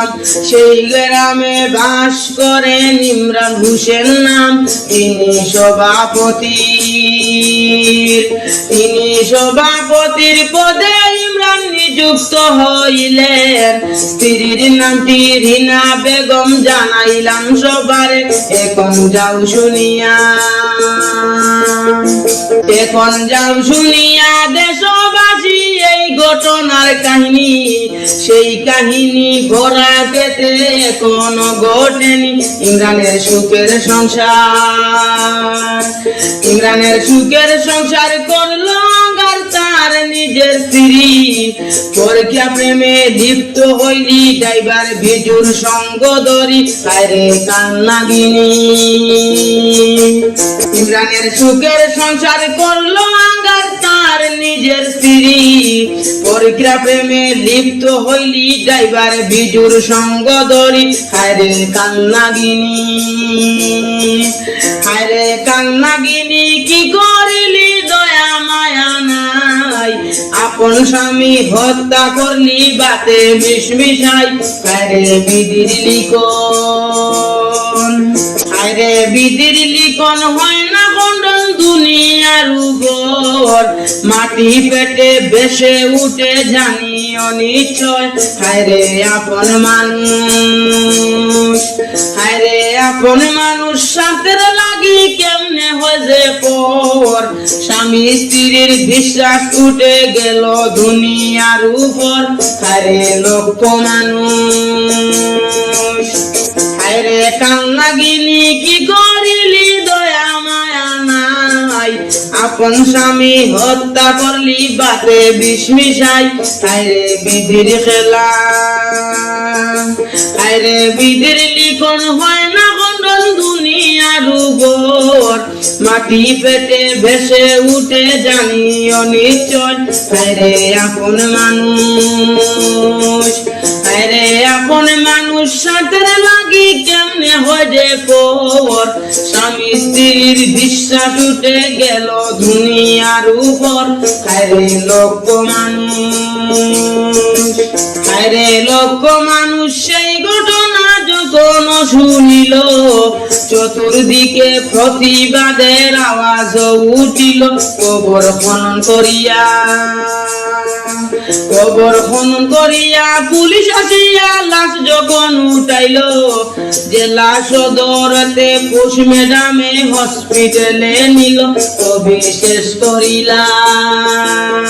গ্রাম সেই গ্রামে বাস করেন ইমরান হোসেন নাম। তিনি সভাপতি তিনি সভাপতির পদে ইমরান নিযুক্ত হইলেন। স্ত্রীর নামটি রিনা বেগম জানাইলাম সবার। এখন যাও শুনিয়া, এখন যাও শুনিয়া দেশবাসী এই ঘটনার কাহিনী। সেই কাহিনী ভরা পেতে এখনও ঘটেনি। ইমরানের সুখের সংসার। ইমরানের সুখের সংসার করল তার নিজের স্ত্রী। পরকিয়া প্রেমে লিপ্ত হইলি, ড্রাইভার বিজুর সঙ্গ ধরি। আরে কান্নাগিনী। ইমরানের সুখের সংসার করল আঙ্গার তার নিজের স্ত্রী। পরকিয়া প্রেমে লিপ্ত হইলি ড্রাইভার বিজুর সঙ্গ ধরি। হায়রে কান্নাগিনী হায়রে কান্নাগিনী, কি করিলি দয়া মায়া নাই? আপন স্বামী হত্যা করলি, বাতে মিশমিশাই হায়রে বিদির লিখন হায়রে বিদির লিখন হয় না মাটি পেটে বেসে উঠে জানি অনিশ্চয় হায়রে আপন মানুষ। হায়রে আপন মানুষ লাগি কেমনে পর? স্বামী স্ত্রীর বিশ্বাস উঠে গেল দুনিয়ার উপর। হায়রে লক্ষ মানুষ। হায়রে কান্নাগিনি কি আপন স্বামী হত্যা করলি বাতে বিস্মিশাই হায়রে বিধির খেলা? হায়রে বিধির লিখন হয় না খণ্ডন দুনিয়ার উপর। মাটি পেটে ভেসে উঠে জানি অনিশ্চয় হায়রে আপন মানুষ। আরে আপন মানুষ সাঁতার লাগি কেমনে হয়ে কবর স্বামী স্ত্রীর বিশ্বাস টুটে গেল দুনিয়ার উপর। আরে লোক মানুষ আরে লোক মানুষ, সেই ঘটনা যখন শুনিল, চতুর্দিকে প্রতিবাদের আওয়াজ উঠিল, কবর খনন করিয়া। কবর খনন করিয়া পুলিশ আসিয়া লাশ যখন উঠাইল, জেলা সদরতে ম্যাডামে হসপিটালে নিল তবে শেষ করিলাম।